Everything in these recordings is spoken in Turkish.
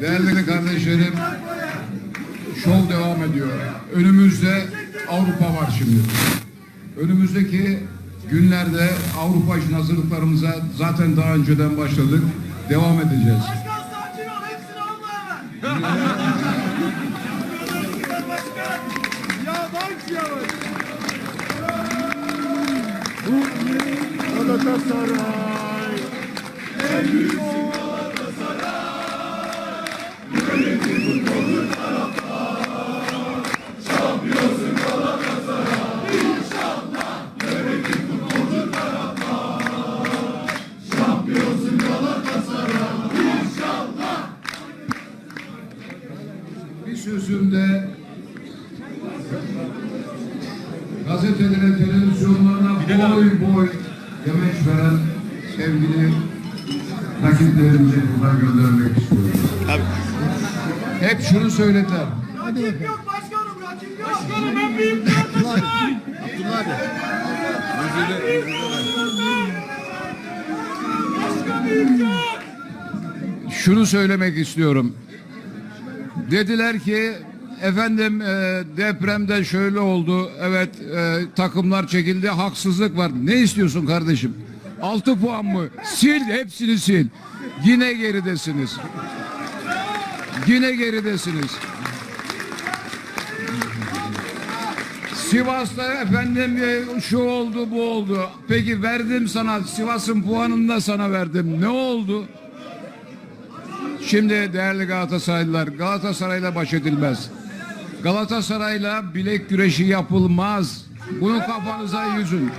Değerli kardeşlerim, şov devam ediyor. Önümüzde Avrupa var şimdi. Önümüzdeki günlerde Avrupa için hazırlıklarımıza zaten daha önceden başladık. Devam edeceğiz. Başkan sakin hepsini alma hemen. ya bak ya. Galatasaray. Bir sözümde gazetelere, televizyonlarına boy boy demeç veren sevgili rakiplerimizi buradan göndermek istiyorum. Hep şunu söylediler. Rakip yok başkanım, rakip yok. Başkanım ben büyük Galatasaray. Abdullah abi. Büyük yok. Şunu söylemek istiyorum. Dediler ki efendim e, depremde şöyle oldu. Evet e, takımlar çekildi. Haksızlık var. Ne istiyorsun kardeşim? 6 puan mı? Sil hepsini sil. Yine geridesiniz. Yine geridesiniz. Sivas'ta efendim e, şu oldu bu oldu. Peki verdim sana Sivas'ın puanını da sana verdim. Ne oldu? Şimdi değerli Galatasaraylılar Galatasaray'la baş edilmez. Galatasaray'la bilek güreşi yapılmaz. Bunu kafanıza yüzün.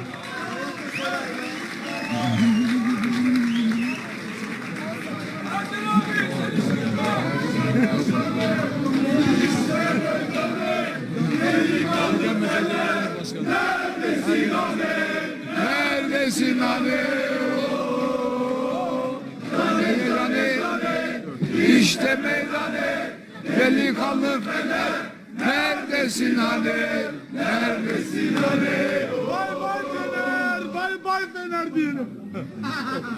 Neredesin hani? Hani İşte meydanı delikanlı fener Neredesin hani? Neredesin hani? Bay bay Fener. Bay bay Fener diyelim.